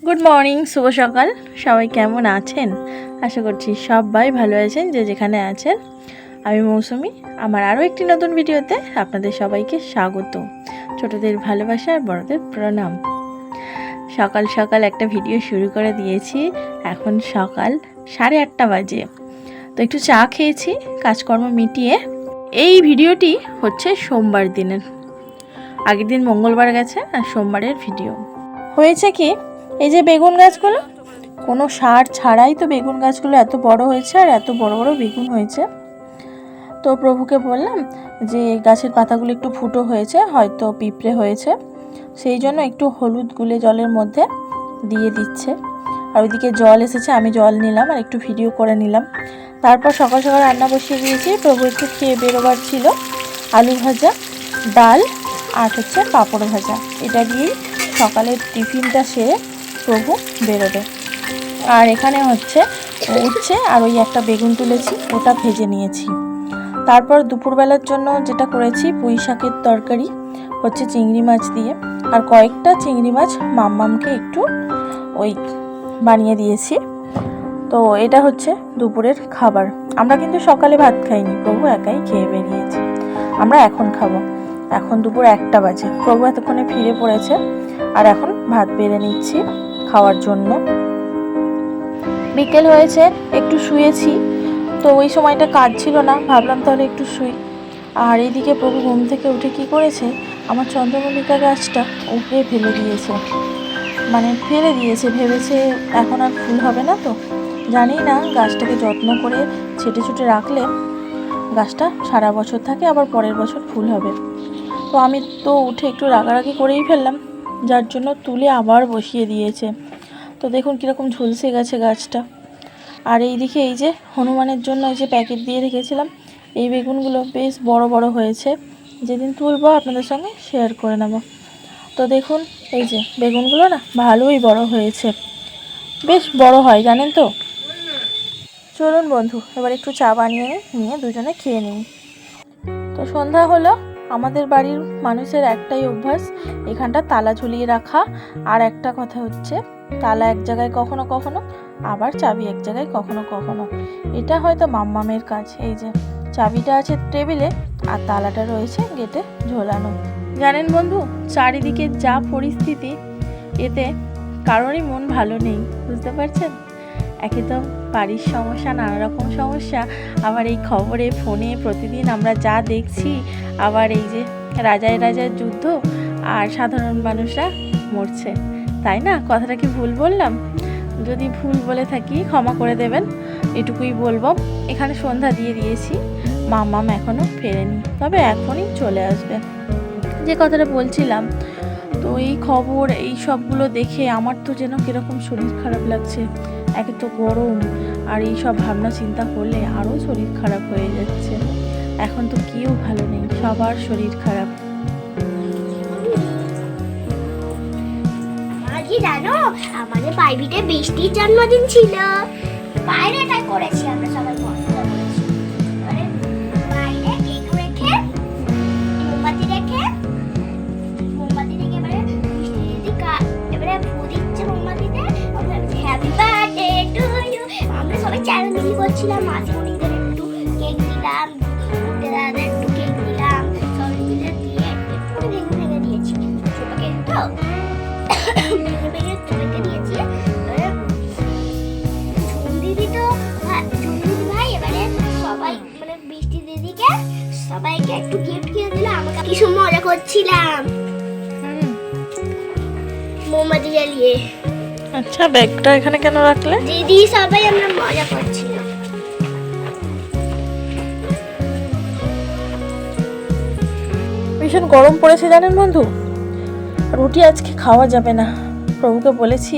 Good morning শুভ সকাল। সবাই কেমন আছেন? আশা করছি সবাই ভালো আছেন, যে যেখানে আছেন। আমি মৌসুমি। আমার আরও একটি নতুন ভিডিওতে আপনাদের সবাইকে স্বাগত। ছোটদের ভালোবাসা আর বড়দের প্রণাম। সকাল সকাল একটা ভিডিও শুরু করে দিয়েছি। এখন সকাল সাড়ে আটটা বাজে। তো একটু চা খেয়েছি, কাজকর্ম মিটিয়ে। এই ভিডিওটি হচ্ছে সোমবার দিনের। আগের দিন মঙ্গলবার গেছে আর সোমবারের ভিডিও। হয়েছে কি এই যে বেগুন গাছগুলো, কোনো সার ছাড়াই তো বেগুন গাছগুলো এত বড় হয়েছে আর এত বড় বড় বেগুন হয়েছে। তো প্রভুকে বললাম যে গাছের পাতাগুলো একটু ফুটো হয়েছে, হয়তো পিঁপড়ে হয়েছে। সেই জন্য একটু হলুদ গুলে জলের মধ্যে দিয়ে দিচ্ছে। আর ওইদিকে জল এসেছে, আমি জল নিলাম আর একটু ভিডিও করে নিলাম। তারপর সকাল সকাল রান্না বসিয়ে দিয়েছি, প্রভু একটু খেয়ে বেরোবার ছিল। আলু ভাজা, ডাল আর হচ্ছে পাঁপড় ভাজা। এটা দিয়েই সকালের টিফিনটা সেরে প্রভু বেরোবে। আর এখানে হচ্ছে উচ্ছে আর ওই একটা বেগুন তুলেছি, ওটা ভেজে নিয়েছি। তারপর দুপুরবেলার জন্য যেটা করেছি, পুঁই শাকের তরকারি, হচ্ছে চিংড়ি মাছ দিয়ে। আর কয়েকটা চিংড়ি মাছ মাম্মামকে একটু ওই বানিয়ে দিয়েছি। তো এটা হচ্ছে দুপুরের খাবার। আমরা কিন্তু সকালে ভাত খাইনি, প্রভু একাই খেয়ে বেরিয়েছি। আমরা এখন খাব। এখন দুপুর একটা বাজে। প্রভু এতক্ষণে ফিরে পড়েছে। আর এখন ভাত বেড়ে নিচ্ছি। খাওয়ার জন্য। বিকেল হয়েছে, একটু শুয়েছি। তো ওই সময়টা কাজ ছিল না, ভাবলাম তাহলে একটু শুই। আর এইদিকে প্রভু ঘুম থেকে উঠে কি করেছে, আমার চন্দ্রমল্লিকা গাছটা উপড়ে ফেলে দিয়েছে। মানে ফেলে দিয়েছে, ভেবেছে এখন আর ফুল হবে না তো। জানি না, গাছটাকে যত্ন করে ছেটে ছুটে রাখলে গাছটা সারা বছর থাকে, আবার পরের বছর ফুল হবে। তো আমি তো উঠে একটু রাগারাগি করেই ফেললাম। যার জন্য তুলে আবার বসিয়ে দিয়েছে। তো দেখুন কীরকম ঝুলসে গেছে গাছটা। আর এই দিকে এই যে হনুমানের জন্য এই যে প্যাকেট দিয়ে রেখেছিলাম, এই বেগুনগুলো বেশ বড় বড় হয়েছে। যেদিন তুলবো আপনাদের সঙ্গে শেয়ার করে নেব। তো দেখুন এই যে বেগুনগুলো না ভালোই বড় হয়েছে। বেশ বড় হয়, জানেন তো? চলুন বন্ধু, এবার একটু চা বানিয়ে নিয়ে দুজনে খেয়ে নিই। তো সন্ধ্যা হলো আমাদের বাড়ির মানুষের একটাই অভ্যাস, এখানটা তালা ঝুলিয়ে রাখা। আর একটা কথা হচ্ছে, তালা এক জায়গায় কখনো কখনো, আবার চাবি এক জায়গায় কখনো কখনো। এটা হয়তো মাম্মামের কাজ। এই যে, চাবিটা আছে টেবিলে, আর তালাটা রয়েছে গেটে ঝোলানো। জানেন বন্ধু, চারিদিকে যা পরিস্থিতি, এতে কারোরই মন ভালো নেই, বুঝতে পারছেন? একে তো বাড়ির সমস্যা নানা রকম সমস্যা। আবার এই খবরে, ফোনে প্রতিদিন আমরা যা দেখছি আবার এই যে রাজায় রাজার যুদ্ধ আর সাধারণ মানুষরা মরছে, তাই না? কথাটা কি ভুল বললাম? যদি ভুল বলে থাকি, ক্ষমা করে দেবেন, এটুকুই বলব। এখানে সন্ধ্যা দিয়ে দিয়েছি, মামাম এখনও ফেরেনি, তবে এখনই চলে আসবে। যে কথাটা বলছিলাম, তো এই খবর, এই সবগুলো দেখে আমার তো যেন কীরকম শরীর খারাপ লাগছে। একে তো গরম, আর এই সব ভাবনা চিন্তা করলে আরও শরীর খারাপ হয়ে যাচ্ছে। এখন তো কেউ ভালো নেই, সবার শরীর খারাপ। জানো, আমাদের বাইবিতে বৃষ্টির জন্মদিন ছিল। করেছি আমরা সবাই, মজা করেছি। এবারে বাইরে কেক দিদি তো দিদি ভাই এবারে সবাই মানে বৃষ্টি দিদিকে সবাইকে একটু গিফট কিনে দিল আমাকে কিছু মজা করছিলাম। মোমবাতি জ্বালিয়ে। আচ্ছা ব্যাগটা এখানে কেন রাখলে? দিদি সবাই আমরা মজা করছিলাম। ভীষণ গরম পড়েছে জানেন বন্ধু? রুটি আজকে খাওয়া যাবে না। প্রভুকে বলেছি,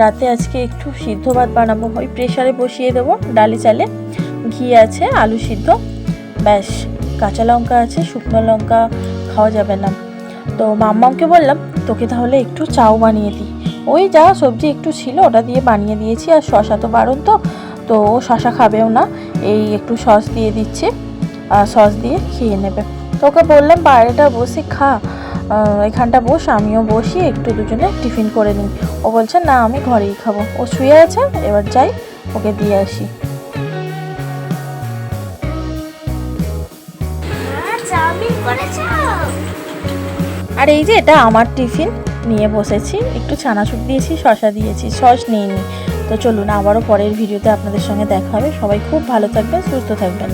রাতে আজকে একটু সিদ্ধ ভাত বানাবো। ওই প্রেশারে বসিয়ে দেবো ডালি চালে। ঘি আছে, আলু সিদ্ধ। ব্যাস, কাঁচা লঙ্কা আছে, শুকনো লঙ্কা খাওয়া যাবে না। তো মাম্মামকে বললাম, তোকে তাহলে একটু চাও বানিয়ে দিই। ওই যা সবজি একটু ছিল, ওটা দিয়ে বানিয়ে দিয়েছি। আর শশা তো বারণ তো তো ও শশা খাবেও না। এই একটু সস দিয়ে দিচ্ছি, আর সস দিয়ে খেয়ে নেবে। তোকে বললাম, বাইরেটা বসে খা। এখানটা বস আমিও বসি একটু দুজনে টিফিন করে নিই। ও বলছে না আমি ঘরেই খাব। ও শুয়ে আছে এবার যাই ওকে দিয়ে আসি। করেছ? আর এই যে এটা আমার টিফিন নিয়ে বসেছি। একটু ছানাচুর দিয়েছি শশা দিয়েছি সস নিইনি। তো চলুন আবারও পরের ভিডিওতে আপনাদের সঙ্গে দেখা হবে। সবাই খুব ভালো থাকবেন সুস্থ থাকবেন।